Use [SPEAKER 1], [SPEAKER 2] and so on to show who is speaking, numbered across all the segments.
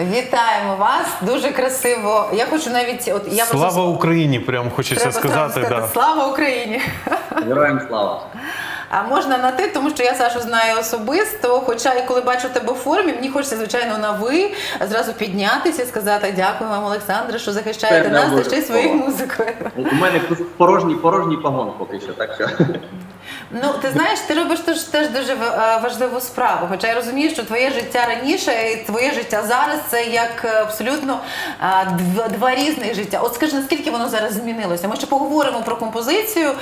[SPEAKER 1] Вітаємо вас. Дуже красиво. Я хочу навіть от я
[SPEAKER 2] Слава
[SPEAKER 1] просто
[SPEAKER 2] Україні! Прям хочеться
[SPEAKER 1] треба
[SPEAKER 2] сказати.
[SPEAKER 1] сказати,
[SPEAKER 2] Да.
[SPEAKER 1] слава Україні.
[SPEAKER 3] Героям слава.
[SPEAKER 1] А можна на ти, тому що я Сашу знаю особисто. Хоча і коли бачу тебе в формі, мені хочеться звичайно на ви зразу піднятися і сказати дякую вам, Олександре, що захищаєте
[SPEAKER 3] Це
[SPEAKER 1] нас та ще й своєю музикою.
[SPEAKER 3] У мене порожній порожній погон поки що, так що.
[SPEAKER 1] Ну, ти знаєш, ти робиш теж, теж дуже е, важливу справу. Хоча я розумію, що твоє життя раніше і твоє життя зараз це як е, абсолютно е, два, два різних життя. От скажи, наскільки воно зараз змінилося? Ми ще поговоримо про композицію,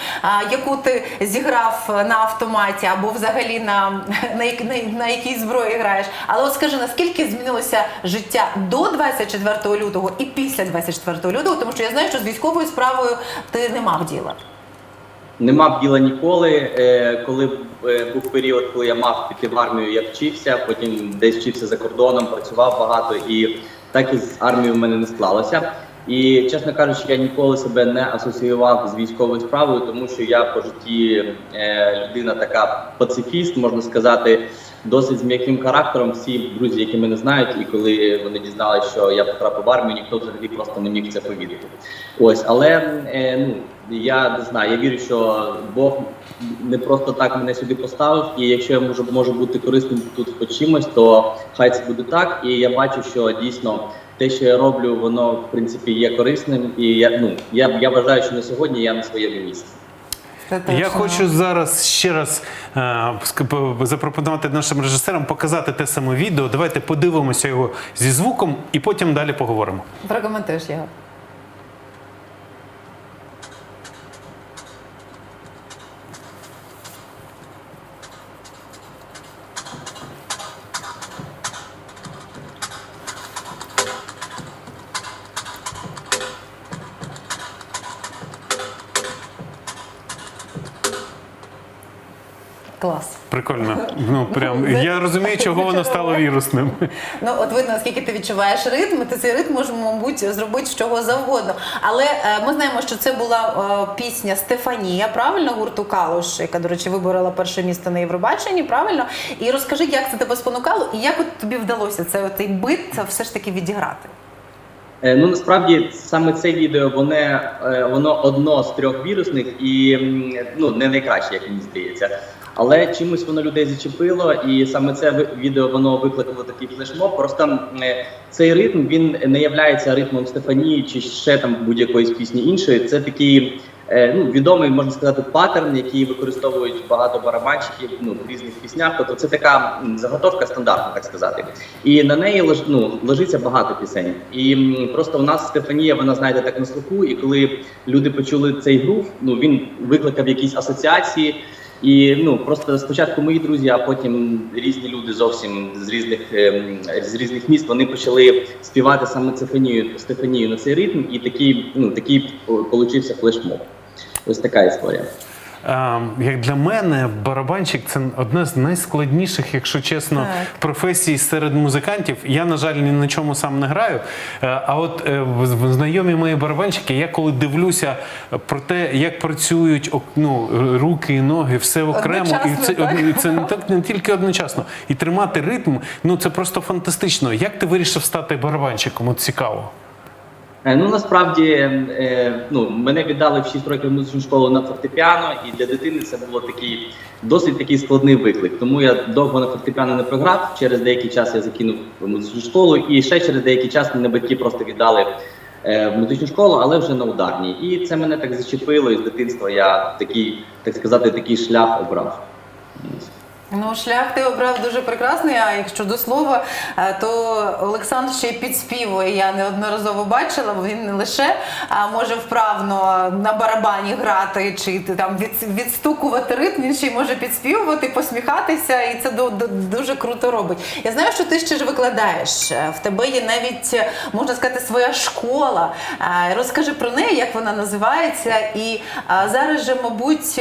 [SPEAKER 1] яку ти зіграв на автоматі або взагалі на, на, на, на якій зброї граєш. Але от скажи, наскільки змінилося життя до 24 лютого і після 24 лютого, тому що я знаю, що з військовою справою ти не мав діла.
[SPEAKER 3] Не мав діла ніколи. Е, Коли е, був період, коли я мав піти в армію, я вчився, потім десь вчився за кордоном, працював багато, і так і з армією в мене не склалося. І чесно кажучи, я ніколи себе не асоціював з військовою справою, тому що я по житті е, людина така пацифіст, можна сказати, досить з м'яким характером. Всі друзі, які мене знають, і коли вони дізналися, що я потрапив в армію, ніхто взагалі просто не міг це повірити. Ось, але ну я не знаю, я вірю, що Бог не просто так мене сюди поставив, і якщо я можу можу бути корисним тут хоч чимось, то хай це буде так. І я бачу, що дійсно те, що я роблю, воно в принципі є корисним. І я ну я, я вважаю, що на сьогодні я на своєму місці.
[SPEAKER 1] Це
[SPEAKER 2] Я хочу зараз ще раз е, запропонувати нашим режисерам показати те саме відео. Давайте подивимося його зі звуком і потім далі поговоримо.
[SPEAKER 1] Прокоментуєш його. Клас.
[SPEAKER 2] Прикольно. Ну прям я розумію, чого воно стало вірусним.
[SPEAKER 1] Ну, от видно, наскільки ти відчуваєш ритм, і ти цей ритм можеш, мабуть, зробити з чого завгодно. Але е, ми знаємо, що це була е, пісня Стефанія, правильно, гурту Калуш, яка, до речі, виборола перше місце на Євробаченні, правильно? І розкажи, як це тебе спонукало, і як от тобі вдалося цей цей бит все ж таки відіграти.
[SPEAKER 3] Е, Ну насправді саме це відео воно, е, воно одно з трьох вірусних і ну не найкраще, як мені здається. Але чимось воно людей зачепило, і саме це відео воно викликало такий флешмоб. Просто е, цей ритм він не являється ритмом Стефанії чи ще там будь-якоїсь пісні іншої. Це такий е, ну, відомий, можна сказати, паттерн, який використовують багато барабанщиків ну, в різних піснях. Тобто це така заготовка стандартна, так сказати. І на неї ну, лежиться багато пісень. І просто у нас Стефанія, вона знаєте, так на слуху. І коли люди почули цей грув, ну він викликав якісь асоціації. І ну просто спочатку мої друзі, а потім різні люди зовсім з різних ем, з різних міст вони почали співати саме Стефанію Стефанію на цей ритм, і такий, ну такий получився флешмоб. Ось така історія.
[SPEAKER 2] Е, Як для мене, барабанщик це одна з найскладніших, якщо чесно,
[SPEAKER 1] Так.
[SPEAKER 2] професій серед музикантів. Я, на жаль, ні на чому сам не граю. Е, А от е, знайомі мої барабанщики, я коли дивлюся про те, як працюють ну, руки і ноги, все окремо, і це,
[SPEAKER 1] так?
[SPEAKER 2] і це не так не тільки одночасно. І тримати ритм, ну це просто фантастично. Як ти вирішив стати барабанщиком? От цікаво.
[SPEAKER 3] Е, Ну насправді е, ну, мене віддали в 6 років музичну школу на фортепіано, і для дитини це було такий досить такий складний виклик. Тому я довго на фортепіано не програв. Через деякий час я закинув музичну школу, і ще через деякий час мене батьки просто віддали е, в музичну школу, але вже на ударній. І це мене так зачепило, і з дитинства я такий, так сказати, такий шлях обрав.
[SPEAKER 1] Ну, шлях ти обрав дуже прекрасний. А якщо до слова, е, то Олександр ще й підспівує. Я неодноразово бачила. бо Він не лише може вправно на барабані грати чи там від, відстукувати ритм, він ще й може підспівувати, посміхатися, і це ду- дуже круто робить. Я знаю, що ти ще ж викладаєш. Е, В тебе є навіть е, можна сказати своя школа. Розкажи про неї, як вона називається, і зараз же, мабуть,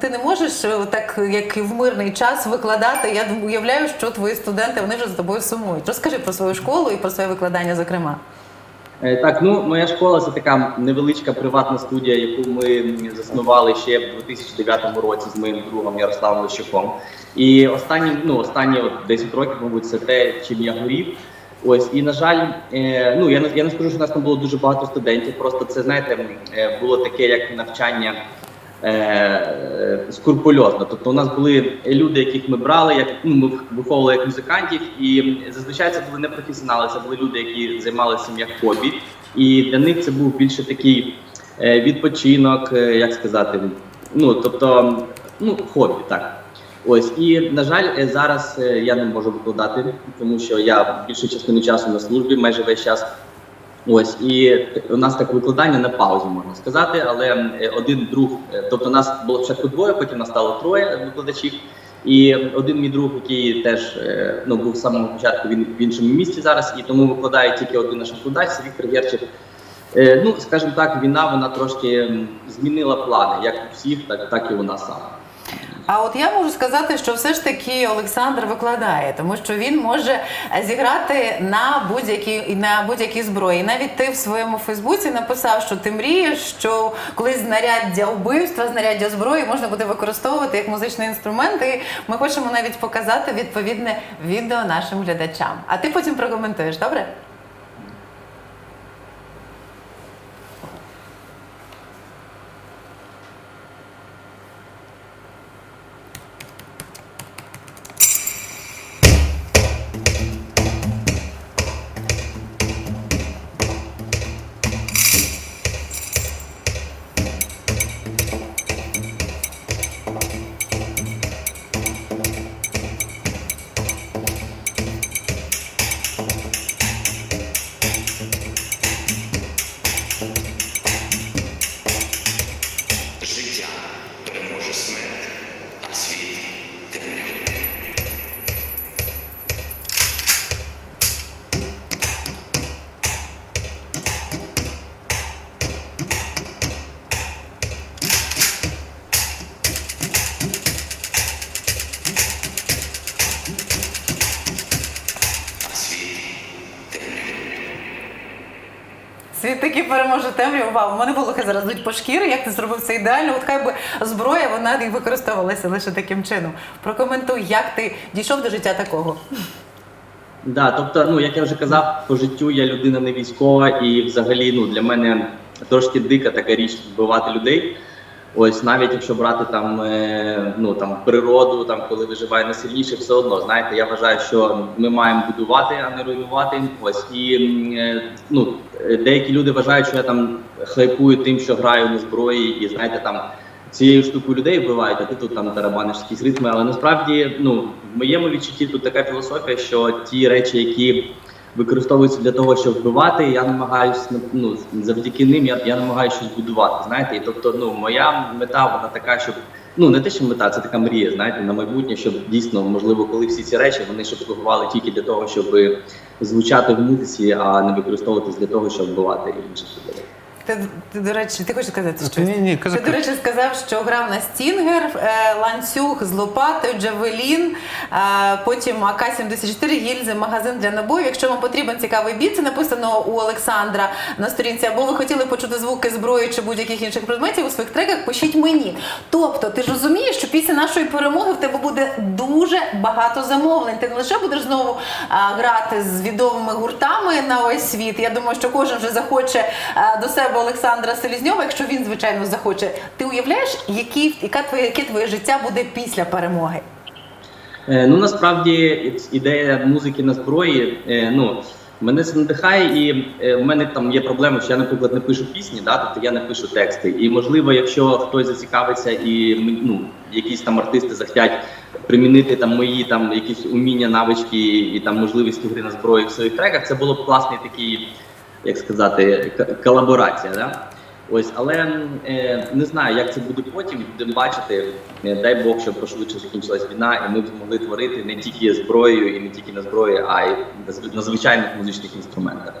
[SPEAKER 1] ти не можеш так, як і в мирний час, викладати. Я уявляю, що твої студенти вони вже за тобою сумують. Розкажи про свою школу і про своє викладання, зокрема.
[SPEAKER 3] Е, Так, ну моя школа це така невеличка приватна студія, яку ми заснували ще в 2009 році з моїм другом Ярославом Лещуком. І останні, ну останні от 10 років, мабуть, це те, чим я горів. Ось і на жаль, е, ну я не я не скажу, що у нас там було дуже багато студентів. Просто це знаєте, е, було таке як навчання е, скрупульозно. Тобто, у нас були люди, яких ми брали, як ну ми виховували як музикантів, і зазвичай це були не професіонали, це були люди, які займалися як хобі. І для них це був більше такий е, відпочинок, е, як сказати, ну тобто, ну хобі, так. Ось і на жаль, е, зараз е, я не можу викладати, тому що я більшу частину часу на службі, майже весь час. Ось і у нас так викладання на паузі можна сказати. Але е, один друг, е, тобто нас було спочатку двоє, потім нас стало троє викладачів. І один мій друг, який теж е, ну був з самого початку, він в іншому місті зараз, і тому викладає тільки один наш викладач, Віктор Герчик. Е, Ну, скажімо так, війна вона трошки змінила плани, як у всіх, так, так і у нас саме.
[SPEAKER 1] А от я можу сказати, що все ж таки Олександр викладає, тому що він може зіграти на будь-якій на будь-якій зброї. Навіть ти в своєму Фейсбуці написав, що ти мрієш, що колись знаряддя вбивства, знаряддя зброї можна буде використовувати як музичний інструмент. І ми хочемо навіть показати відповідне відео нашим глядачам. А ти потім прокоментуєш, добре?
[SPEAKER 4] Життя переможе смерть, а світ
[SPEAKER 1] таки переможе темряву. Вау, у мене волохи зараз йдуть по шкірі. Як ти зробив це ідеально? От хай би зброя вона і використовувалася лише таким чином. Прокоментуй, як ти дійшов до життя такого.
[SPEAKER 3] Да, тобто, ну як я вже казав, по життю я людина не військова, і взагалі ну для мене трошки дика така річ вбивати людей. Ось навіть якщо брати там е, ну там природу, там коли виживає найсильніше, все одно знаєте, я вважаю, що ми маємо будувати, а не руйнувати. Ось і е, ну деякі люди вважають, що я там хайпую тим, що граю на зброї, і знаєте, там цією штукою людей вбивають, а ти тут там тарабаниш якісь ритми. Але насправді, ну в моєму відчутті тут така філософія, що ті речі, які використовуються для того, щоб вбивати, я намагаюся ну завдяки ним я, я намагаюся щось будувати. Знаєте, і тобто, ну моя мета вона така, щоб ну не те, що мета, це така мрія, знаєте, на майбутнє, щоб дійсно можливо, коли всі ці речі вони щоб слугували тільки для того, щоб звучати в музиці, а не використовуватись для того, щоб вбивати інших людей.
[SPEAKER 1] Ти, ти до речі, ти хочеш сказати щось?
[SPEAKER 2] Ні, ні, кажи,
[SPEAKER 1] ти, до речі, сказав, що грав на стінгер, е, ланцюг з лопатою, джавелін, е, потім АК-74, гільзи, магазин для набоїв. Якщо вам потрібен цікавий біт, це написано у Олександра на сторінці, або ви хотіли почути звуки зброї чи будь-яких інших предметів у своїх треках, пишіть мені. Тобто, ти ж розумієш, що після нашої перемоги в тебе буде дуже багато замовлень. Ти не лише будеш знову а, грати з відомими гуртами на весь світ. Я думаю, що кожен вже захоче а, до себе Олександра Селізньова, якщо він, звичайно, захоче. Ти уявляєш, які, яка твоє, яке твоє життя буде після перемоги?
[SPEAKER 3] Е, Ну насправді ідея музики на зброї. е, Ну мене це надихає, і е, в мене там є проблема, що я, наприклад, не пишу пісні, да, тобто я не пишу тексти. І можливо, якщо хтось зацікавиться і ну, якісь там артисти захотять примінити там мої там якісь уміння, навички і там можливості гри на зброї в своїх треках, це було б класний такий, як сказати, колаборація. Да? Ось, але е, не знаю, як це буде потім. Будемо бачити. Е, дай Бог, щоб пошвидше закінчилась війна, і ми б змогли творити не тільки зброєю і не тільки на зброї, а й на звичайних музичних інструментах.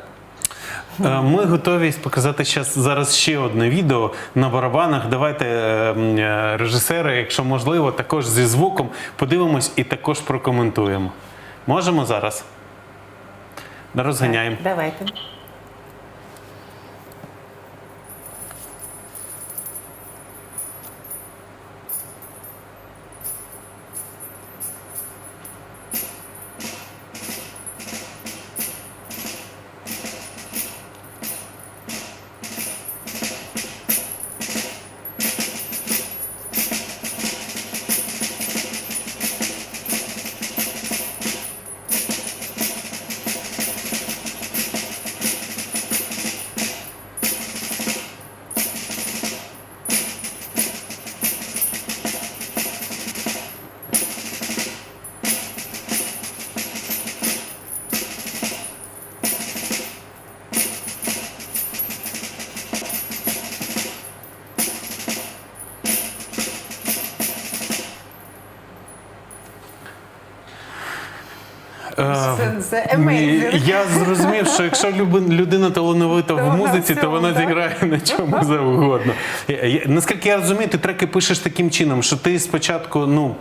[SPEAKER 2] Е, Ми готові показати щас, зараз ще одне відео на барабанах. Давайте, е, е, режисери, якщо можливо, також зі звуком подивимось і також прокоментуємо. Можемо зараз? Розганяємо.
[SPEAKER 1] Давайте. Це.
[SPEAKER 2] Я зрозумів, що якщо людина талановита в музиці, то вона зіграє на чому завгодно. Наскільки я розумію, ти треки пишеш таким чином, що ти спочатку ну,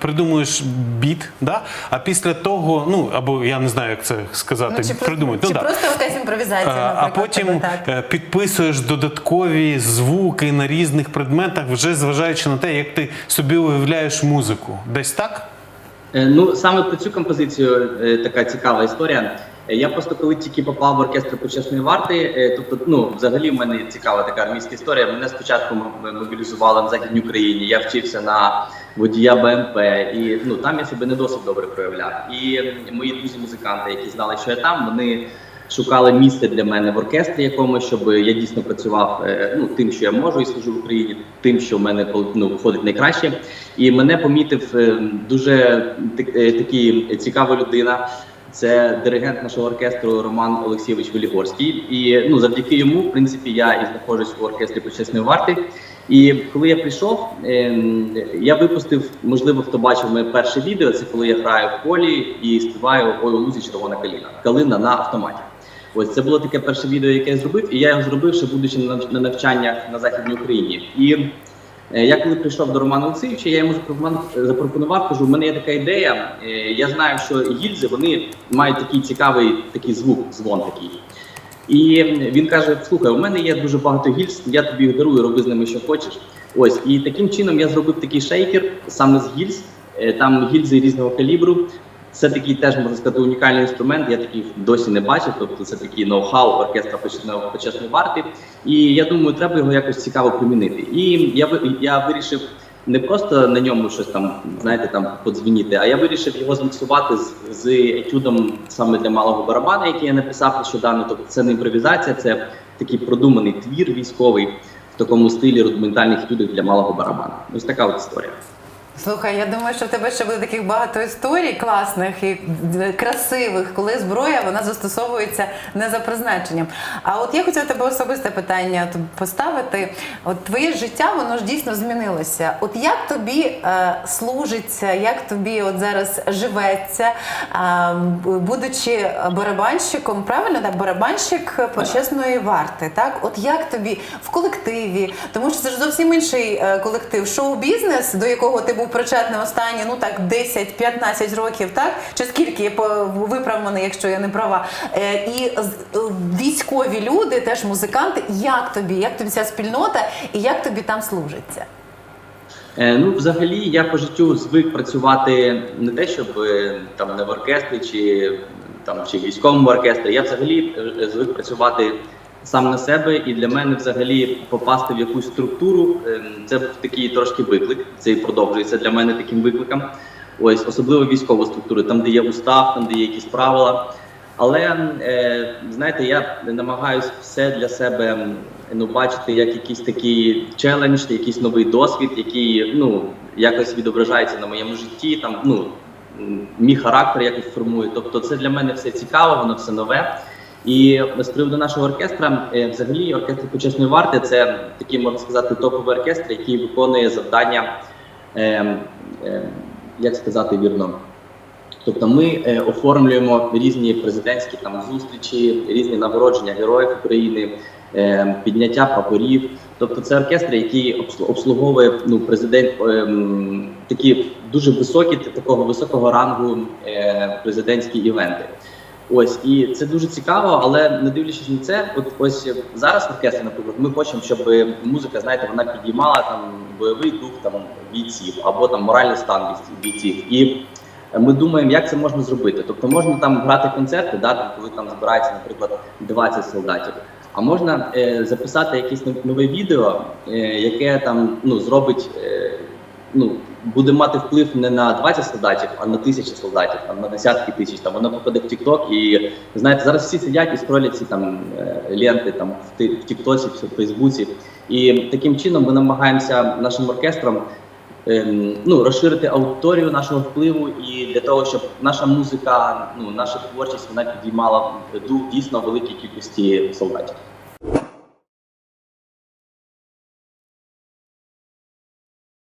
[SPEAKER 2] придумуєш біт, да? а після того, ну або я не знаю, як це сказати,
[SPEAKER 1] Ну,
[SPEAKER 2] придумати.
[SPEAKER 1] чи
[SPEAKER 2] да.
[SPEAKER 1] просто якась імпровізація,
[SPEAKER 2] А, потім
[SPEAKER 1] так?
[SPEAKER 2] е, підписуєш додаткові звуки на різних предметах, вже зважаючи на те, як ти собі уявляєш музику. Десь так?
[SPEAKER 3] Е, Ну саме про цю композицію е, така цікава історія. Е, Я просто коли тільки попав в оркестр почесної варти, тобто, ну взагалі в мене цікава така армійська історія. Мене спочатку мобілізували на західній Україні. Я вчився на водія БМП, і ну там я себе не досить добре проявляв. І мої друзі-музиканти, які знали, що я там, вони шукали місце для мене в оркестрі якомусь, щоб я дійсно працював е, ну, тим, що я можу і служу в Україні, тим, що в мене ну, виходить найкраще. І мене помітив е, дуже е, такий цікава людина. Це диригент нашого оркестру Роман Олексійович Велігорський. І ну завдяки йому, в принципі, я і знаходжусь у оркестрі почесної варти. І коли я прийшов, ем, я випустив, можливо, хто бачив моє перше відео. Це коли я граю в полі і співаю «Ой, лузі червона калина. Калина на автоматі. Ось це було таке перше відео, яке я зробив, і я його зробив, ще будучи на навчаннях на західній Україні. І е, я коли прийшов до Романа Олексійовича, я йому запропонував, кажу, в мене є така ідея. е, Я знаю, що гільзи вони мають такий цікавий такий звук, дзвон такий. І він каже: Слухай, у мене є дуже багато гільз, я тобі їх дарую, роби з ними що хочеш. Ось і таким чином я зробив такий шейкер саме з гільз. Е, Там гільзи різного калібру. Це такий теж можна сказати унікальний інструмент. Я такий досі не бачив. Тобто це такий ноу-хау оркестра почесної варти. І я думаю, треба його якось цікаво примінити. І я я вирішив не просто на ньому щось там, знаєте, там подзвініти, а я вирішив його зміксувати з, з етюдом саме для малого барабана, який я написав нещодавно. Тобто це не імпровізація, це такий продуманий твір військовий в такому стилі рудиментальних етюдів для малого барабана. Ось така от історія.
[SPEAKER 1] Слухай, я думаю, що в тебе ще буде таких багато історій класних і красивих, коли зброя вона застосовується не за призначенням. А от я хотіла тебе особисте питання поставити. От твоє життя воно ж дійсно змінилося. От як тобі е, служиться, як тобі от зараз живеться, е, будучи барабанщиком, правильно так, барабанщик почесної варти, так? От як тобі в колективі, тому що це ж зовсім інший е, колектив. Шоу-бізнес, до якого ти був причетний останні, ну так 10-15 років, так? Чи скільки виправ мене, якщо я не права. Е, І військові люди, теж музиканти. Як тобі? Як тобі ця спільнота і як тобі там служиться?
[SPEAKER 3] Е, ну, взагалі, я по життю звик працювати не те, щоб е, там не в оркестрі чи там чи військовому оркестрі. Я взагалі звик працювати сам на себе, і для мене взагалі попасти в якусь структуру е, це був такий трошки виклик. Це і продовжується для мене таким викликом. Ось особливо військова структура, там, де є устав, там де є якісь правила. Але е, знаєте, я намагаюся все для себе ну, бачити як якийсь такий челендж, якийсь новий досвід, який ну якось відображається на моєму житті. Там ну мій характер якось формує. Тобто, це для мене все цікаво, воно все нове. І з приводу нашого оркестра, е, взагалі, оркестр почесної варти це такий, можна сказати, топовий оркестр, який виконує завдання, е, е, як сказати вірно. Тобто ми е, оформлюємо різні президентські там зустрічі, різні нагородження героїв України, е, підняття прапорів. Тобто це оркестр, який обслуговує ну, президент ем, такі дуже високі, такого високого рангу е, президентські івенти. Ось і це дуже цікаво, але не дивлячись на це, от ось зараз в оркестрі, наприклад, ми хочемо, щоб музика, знаєте, вона підіймала там бойовий дух там бійців або там моральний стан бійців-. І ми думаємо, як це можна зробити. Тобто можна там грати концерти, да, там, коли там збирається, наприклад, 20 солдатів. А можна е, записати якесь нове відео, е, яке там ну зробить. Е, ну, буде мати вплив не на 20 солдатів, а на тисячі солдатів, там на десятки тисяч. Там воно попаде в TikTok і знаєте, зараз всі сидять і скролять ці там е, ленти там в Ти- в Фейсбуці. І таким чином ми намагаємося нашим оркестром ем, ну, розширити аудиторію нашого впливу і для того, щоб наша музика, ну наша творчість вона підіймала дух дійсно великій кількості солдатів.